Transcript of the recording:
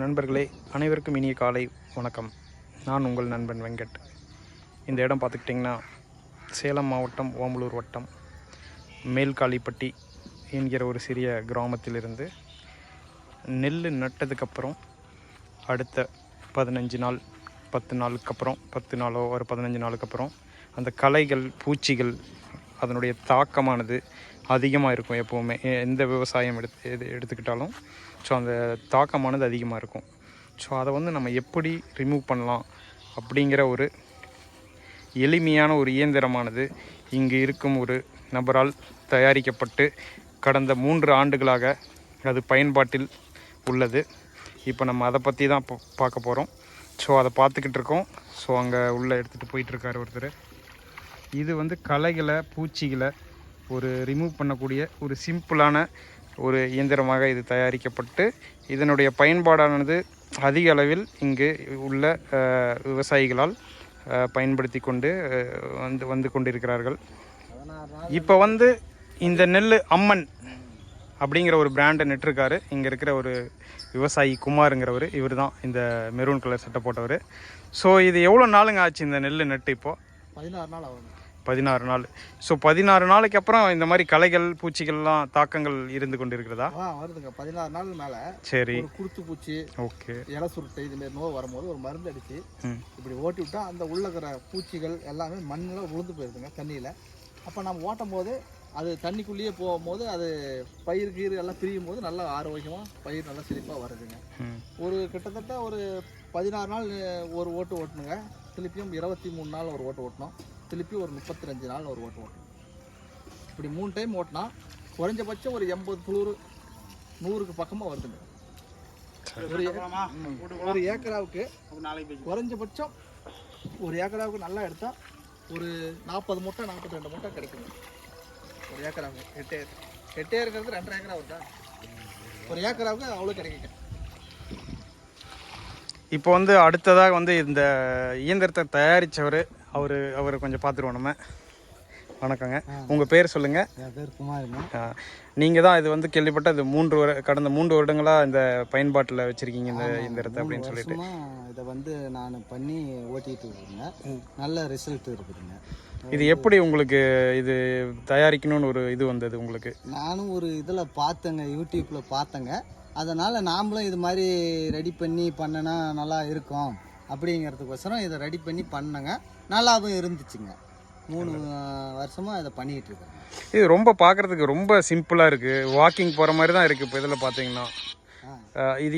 நண்பர்களே அனைவருக்கும் இனிய காலை வணக்கம். நான் உங்கள் நண்பன் வெங்கட். இந்த இடம் பார்த்துக்கிட்டிங்கன்னா சேலம் மாவட்டம் ஓம்பலூர் வட்டம். மேல்காளிப்பட்டி என்கிற ஒரு சிறிய கிராமத்திலிருந்து நெல் நட்டதுக்கப்புறம் அடுத்த பதினஞ்சு நாள் பத்து நாளுக்கு அப்புறம் பத்து நாளோ ஒரு பதினஞ்சு நாளுக்கு அப்புறம் அந்த களைகள் பூச்சிகள் அதனுடைய தாக்கமானது அதிகமாக இருக்கும் எப்போவுமே. எந்த விவசாயம் எடுத்து எது எடுத்துக்கிட்டாலும். ஸோ அந்த தாக்கமானது அதிகமாக இருக்கும். ஸோ அதை வந்து நம்ம எப்படி ரிமூவ் பண்ணலாம் அப்படிங்கிற ஒரு எளிமையான ஒரு இயந்திரமானது இங்கு இருக்கும் ஒரு நபரால் தயாரிக்கப்பட்டு கடந்த மூன்று ஆண்டுகளாக அது பயன்பாட்டில் உள்ளது. இப்போ நம்ம அதை பற்றி தான் இப்போ பார்க்க போகிறோம் ஸோ அதை பார்த்துக்கிட்டு இருக்கோம். ஸோ அங்கே உள்ளே எடுத்துகிட்டு போயிட்டுருக்காரு ஒருத்தர். இது வந்து களைகளை பூச்சிகளை ஒரு ரிமூவ் பண்ணக்கூடிய ஒரு சிம்பிளான ஒரு இயந்திரமாக இது தயாரிக்கப்பட்டு இதனுடைய பயன்பாடானது அதிக அளவில் இங்கு உள்ள விவசாயிகளால் பயன்படுத்தி கொண்டு வந்து வந்து கொண்டிருக்கிறார்கள். இப்போ வந்து இந்த நெல் அம்மன் அப்படிங்கிற ஒரு பிராண்டை நெட்டிருக்காரு. இங்கே இருக்கிற ஒரு விவசாயி குமாருங்கிறவர். இவர் தான் இந்த மெரூன் கலர் சட்டை போட்டவர். ஸோ இது எவ்வளோ நாளுங்க ஆச்சு இந்த நெல் நட்டு இப்போது பதினாறு நாள் ஆகும் பதினாறு நாள். ஸோ பதினாறு நாளைக்கு அப்புறம் இந்த மாதிரி களைகள் பூச்சிகள்லாம் தாக்கங்கள் இருந்து கொண்டு இருக்கிறதா ஆ வருதுங்க. பதினாறு நாள் மேலே சரி. குருத்து பூச்சி ஓகே. இலை சுருட்டை இதுமாரி நோய் வரும்போது ஒரு மருந்து அடித்து இப்படி ஓட்டி விட்டா அந்த உள்ள இருக்கிற பூச்சிகள் எல்லாமே மண்ணில் விழுந்து போயிருதுங்க தண்ணியில். அப்போ நம்ம ஓட்டும் போது அது தண்ணிக்குள்ளேயே போகும்போது அது பயிர் கீர் எல்லாம் பிரியும் போது நல்லா ஆரோக்கியமாக பயிர் நல்லா செழிப்பாக வருதுங்க. ஒரு கிட்டத்தட்ட ஒரு பதினாறு நாள் ஒரு ஓட்டு ஓட்டணுங்க. திருப்பியும் இருபத்தி மூணு நாள் ஒரு ஓட்டு ஓட்டணும். திருப்பி ஒரு முப்பத்தி நாள் ஒரு ஓட்டு ஓட்டணும். இப்படி மூணு டைம் ஓட்டினா குறைஞ்சபட்சம் ஒரு எண்பது துளூறு நூறுக்கு பக்கமாக வருதுங்க. ஒரு ஏக்கராவுக்கு குறைஞ்சபட்சம் ஒரு ஏக்கராவுக்கு நல்லா எடுத்தால் ஒரு நாற்பது மூட்டை நாற்பத்தி ரெண்டு மூட்டை கிடைக்குங்க. ஒரு ஏக்கராவுக்கு ஹெக்டேர் ஹெக்டேருங்கிறது ரெண்டரை ஏக்கரா வருதா? ஒரு ஏக்கராவுக்கு அவ்வளோ கிடைக்குங்க. இப்போ வந்து அடுத்ததாக வந்து இந்த இயந்திரத்தை தயாரித்தவர் அவர் அவரை கொஞ்சம் பார்த்துருவோம் நம்ம. வணக்கங்க. உங்கள் பேர் சொல்லுங்கள் என் பேர் குமாருங்க நீங்கள் தான் இது வந்து கேள்விப்பட்ட இது மூன்று வரு கடந்த மூன்று வருடங்களாக இந்த பயன்பாட்டில் வச்சுருக்கீங்க இந்த இயந்திரத்தை அப்படின்னு சொல்லிட்டு. இதை வந்து நான் பண்ணி ஓட்டிட்டு இருக்கேங்க. நல்ல ரிசல்ட் இருக்குதுங்க. இது எப்படி உங்களுக்கு இது தயாரிக்கணும்னு ஒரு இது வந்தது உங்களுக்கு? நானும் ஒரு இதில் பார்த்தேங்க யூடியூப்பில் பார்த்தேங்க. அதனால் நாமளும் இது மாதிரி ரெடி பண்ணி பண்ணனா நல்லா இருக்கும் அப்படிங்கிறதுக்கோசரம் இதை ரெடி பண்ணி பண்ணேங்க. நல்லாவும் இருந்துச்சுங்க. மூணு வருஷமாக இதை பண்ணிகிட்டு இருக்கேன். இது ரொம்ப பார்க்குறதுக்கு ரொம்ப சிம்பிளாக இருக்குது வாக்கிங் போகிற மாதிரி தான் இருக்குது இப்போ இதில் பார்த்தீங்கன்னா இது